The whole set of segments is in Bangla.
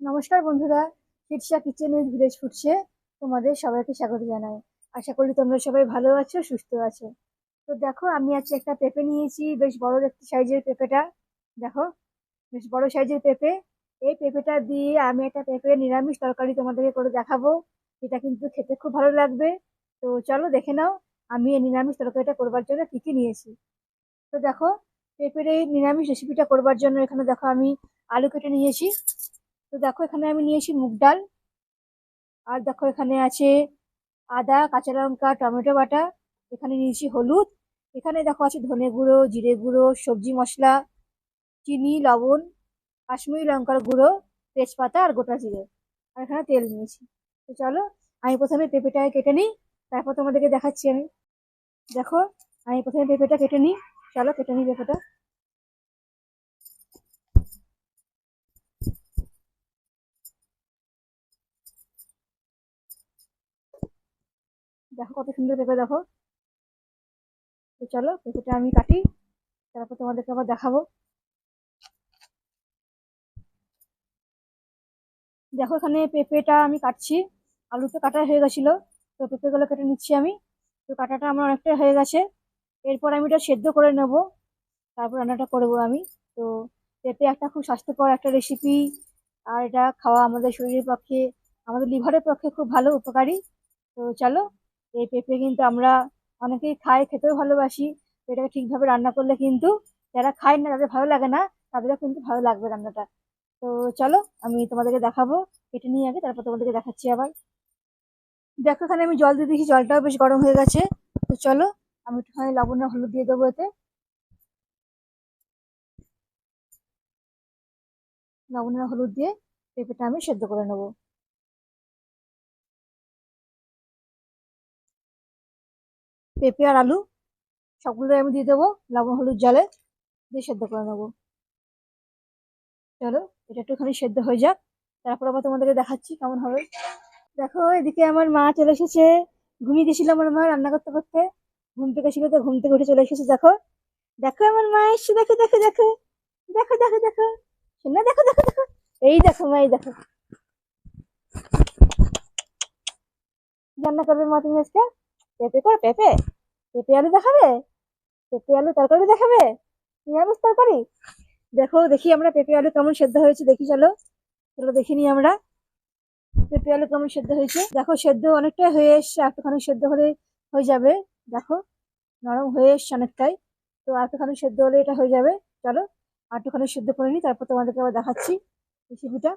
নমস্কার বন্ধুরা ফিটসা কিচেনের ভিলেজ ফুডসে তোমাদের সবাইকে স্বাগত জানাই। আশা করি তোমরা সবাই ভালো আছো, সুস্থ আছো। তো দেখো, আমি আজকে একটা পেঁপে নিয়েছি, বেশ বড় একটি সাইজের পেঁপেটা। দেখো, বেশ বড় সাইজের পেঁপে। এই পেঁপেটা দিয়ে আমি একটা পেঁপে নিরামিষ তরকারি তোমাদেরকে করে দেখাবো। এটা কিন্তু খেতে খুব ভালো লাগবে। তো চলো দেখে নাও, আমি এই নিরামিষ তরকারিটা করবার জন্য কী কী নিয়েছি। তো দেখো, পেঁপের এই নিরামিষ রেসিপিটা করবার জন্য এখানে দেখো আমি আলু কেটে নিয়েছি। তো দেখো এখানে আমি নিয়েছি মুগ ডাল। আর দেখো এখানে আছে আদা, কাঁচা লঙ্কা, টমেটো বাটা। এখানে নিয়েছি হলুদ। এখানে দেখো আছে ধনে গুঁড়ো, জিরে গুঁড়ো, সবজি মশলা, চিনি, লবণ, কাশ্মীরি লঙ্কার গুঁড়ো, তেজপাতা আর গোটা জিরে। আর এখানে তেল নিয়েছি তো চলো, আমি প্রথমে পেঁপেটাকে কেটে নিই, তারপর তোমাদেরকে দেখাচ্ছি আমি। দেখো, আমি প্রথমে পেঁপেটা কেটে নিই। চলো, কেটে নিই পেঁপেটা। দেখো কত সুন্দর পেঁপে দেখো। তো চলো পেঁপেটা আমি কাটি, তারপর তোমাদেরকে আবার দেখাবো। দেখো এখানে পেঁপেটা আমি কাটছি আলু তো কাটা হয়ে গেছিল, তো পেঁপেগুলো কেটে নিচ্ছি আমি। তো কাটাটা আমার অনেকটাই হয়ে গেছে। এরপর আমি এটা সেদ্ধ করে নেব, তারপর রান্নাটা করব আমি। তো পেঁপে একটা খুব স্বাস্থ্যকর একটা রেসিপি আর এটা খাওয়া আমাদের শরীরের পক্ষে, আমাদের লিভারের পক্ষে খুব ভালো, উপকারী। তো চলো এই পেঁপে কিন্তু আমরা অনেকেই খাই খেতেও ভালোবাসি। এটাকে ঠিকভাবে রান্না করলে কিন্তু যারা খায় না, তাদের ভালো লাগে না, তাদেরও কিন্তু ভালো লাগবে রান্নাটা। তো চলো, আমি তোমাদেরকে দেখাবো কেটে নিয়ে আগে, তারপর তোমাদেরকে দেখাচ্ছি আবার। দেখো এখানে আমি জল দিয়ে দিয়েছি, জলটাও বেশ গরম হয়ে গেছে। তো চলো, আমি একটুখানি লবণ আর হলুদ দিয়ে দেবো এতে। লবণ আর হলুদ দিয়ে পেঁপেটা আমি সেদ্ধ করে নেব। পেঁপে আর আলু সবগুলো আমি দিয়ে দেবো। লবণ, হলুদ জলে দিয়ে সেদ্ধ করে নেব। চলো, এটা একটুখানি সেদ্ধ হয়ে যাক। তারপর আবার তোমাদেরকে দেখাচ্ছি কেমন হবে। দেখো, এদিকে আমার মা চলে এসেছে। ঘুমিয়ে গেছিল আমার মা রান্না করতে করতে। ঘুম থেকে তো ঘুম থেকে উঠে চলে এসেছে, দেখো। দেখো আমার মা এসছে, দেখো দেখো দেখো। দেখো দেখো দেখো। শোনা, দেখো দেখো দেখো। এই দেখো মা, এই দেখো। রান্না করবে মা তুমি আজকে? পেঁপে কর, পেঁপে? পেঁপে আলু দেখাবে? পেঁপে আলু তরকারি দেখাবে? নিরামিষ তরকারি? দেখো, দেখি আমরা পেঁপে আলু কেমন সেদ্ধ হয়েছে, দেখি চলো। চলো দেখিনি আমরা। পেঁপে আলু কেমন সেদ্ধ হয়েছে? দেখো, সেদ্ধ অনেকটাই হয়ে এসছে, একটুখানি সেদ্ধ হলে হয়ে যাবে। দেখো, নরম হয়ে এসছে অনেকটাই। তো একটুখানি সেদ্ধ হলে এটা হয়ে যাবে। চলো, একটুখানি সেদ্ধ করে নিই, তারপর তোমাদেরকে আবার দেখাচ্ছি রেসিপিটা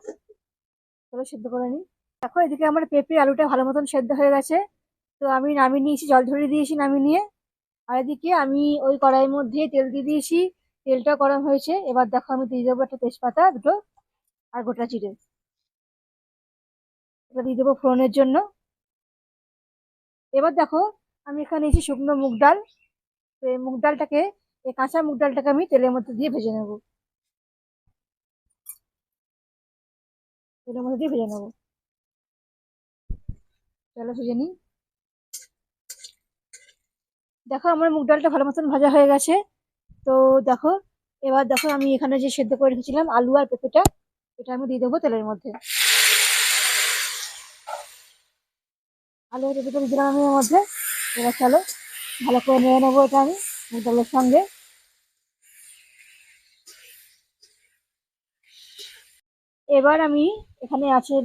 চলো, সেদ্ধ করে নিই। দেখো, এদিকে আমার পেঁপে আলুটা ভালো মতন সেদ্ধ হয়ে গেছে। তো আমি নামিয়ে নিয়েছি, জল ধরে দিয়েছি নামিয়ে নিয়ে। আর এদিকে আমি ওই কড়াইয়ের মধ্যে তেল দিয়ে দিয়েছি, তেলটা গরম হয়েছে। এবার দেখো আমি দিয়ে দেবো একটা তেজপাতা, দুটো, আর গোটা জিরে। এটা দিয়ে দেবো ফোড়নের জন্য। এবার দেখো আমি এখানে নিয়েছি শুকনো মুগ ডাল। তো এই মুগ ডালটাকে, এই কাঁচা মুগ ডালটাকে আমি তেলের মধ্যে দিয়ে ভেজে নেব। তেলের মধ্যে দিয়ে ভেজে নেব। চলো ভেজে নিই। দেখো আমার মুগ ডালটা ভালো মতন ভাজা হয়ে গেছে। তো দেখো, এবার দেখো আমি এখানে যে সেদ্ধ করে রেখেছিলাম আলু আর পেঁপেটা এটা আমি দিয়ে দেবো তেলের মধ্যে। আলু আর পেঁপেটা দিলাম আমি এর মধ্যে। এবার চলো, ভালো করে নিয়ে নেব এটা আমি মুগ ডালের সঙ্গে। এবার আমি এখানে আছে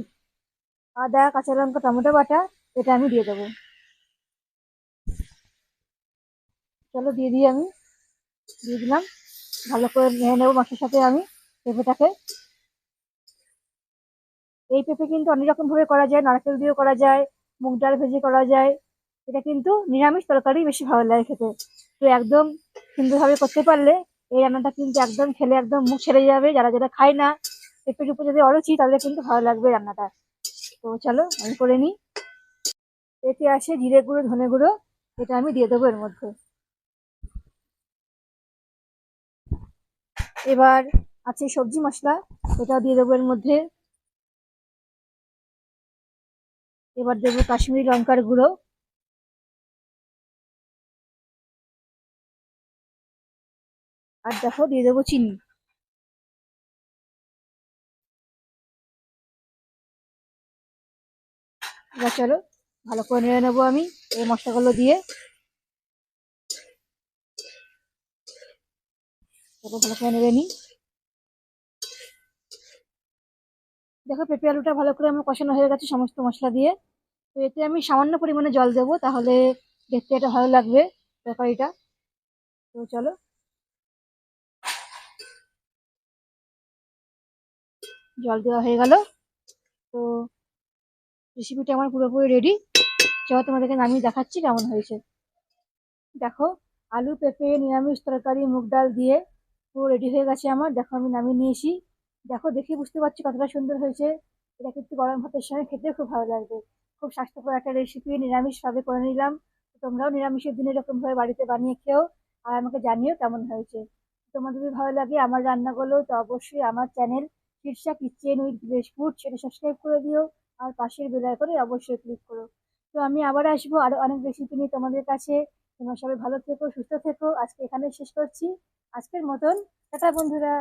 আদা, কাঁচা লঙ্কা, টমেটো বাটা, এটা আমি দিয়ে দেবো। চলো দিয়ে দিই আমি। দিয়ে দিলাম। ভালো করে নিয়ে নেব মাছের সাথে আমি পেঁপেটাকে। এই পেঁপে কিন্তু অনেক রকম ভাবে করা যায়, নারকেল দিয়েও করা যায়, মুগ ডাল ভেজে করা যায়। এটা কিন্তু নিরামিষ তরকারি বেশি ভালো লাগে খেতে। তো একদম সুন্দরভাবে করতে পারলে এই রান্নাটা কিন্তু একদম খেলে একদম মুখ ছেড়ে যাবে। যারা যারা খায় না, পেঁপের উপর যদি অরুচি তাদের কিন্তু ভালো লাগবে রান্নাটা। তো চলো, আমি করে নিই। এতে আসে জিরে গুঁড়ো, ধনে গুঁড়ো, এটা আমি দিয়ে দেবো এর মধ্যে। এবার আছে সবজি মশলা এটাও দিয়ে দেবো এর মধ্যে। এবার দেবো কাশ্মীরি লঙ্কার গুঁড়ো। আর দেখো, দিয়ে দেবো চিনি। চলো, ভালো করে নিয়ে নেব আমি এই মশলাগুলো দিয়ে। দেখো, পেঁপে আলুটা ভালো করে আমার কষানো হয়ে গেছে সমস্ত মশলা দিয়ে। তো এতে আমি সামান্য পরিমাণে জল দেবো, তাহলে দেখতে এটা ভালো লাগবে তরকারিটা। তো চলো। জল দেওয়া হয়ে গেল। তো রেসিপিটা আমার পুরোপুরি রেডি চলো তোমাদেরকে নামিয়ে দেখাচ্ছি কেমন হয়েছে। দেখো, আলু, পেঁপে, নিরামিষ তরকারি, মুগ ডাল দিয়ে পুরো রেডি হয়ে গেছে আমার। দেখো আমি নামিয়ে নিয়েছি। দেখো, দেখে বুঝতে পারছি কতটা সুন্দর হয়েছে। এটা কিন্তু গরম ভাতের সঙ্গে খেতে খুব ভালো লাগবে। খুব স্বাস্থ্যকর একটা রেসিপি নিরামিষভাবে করে নিলাম। তোমরাও নিরামিষের দিন এরকমভাবে বাড়িতে বানিয়ে খেও আর আমাকে জানিও কেমন হয়েছে। তোমাদের যদি ভালো লাগে আমার রান্নাগুলো, তো অবশ্যই আমার channel Shirsha kitchen with village food সেটা সাবস্ক্রাইব করে দিও আর পাশের বেল করে অবশ্যই ক্লিক করো। তো আমি আবার আসব আরও অনেক রেসিপি নিয়ে তোমাদের কাছে। তোমরা সবাই ভালো থেকো সুস্থ থেকো। আজকে এখানে শেষ করছি। আজকের মতন টাটা বন্ধুরা।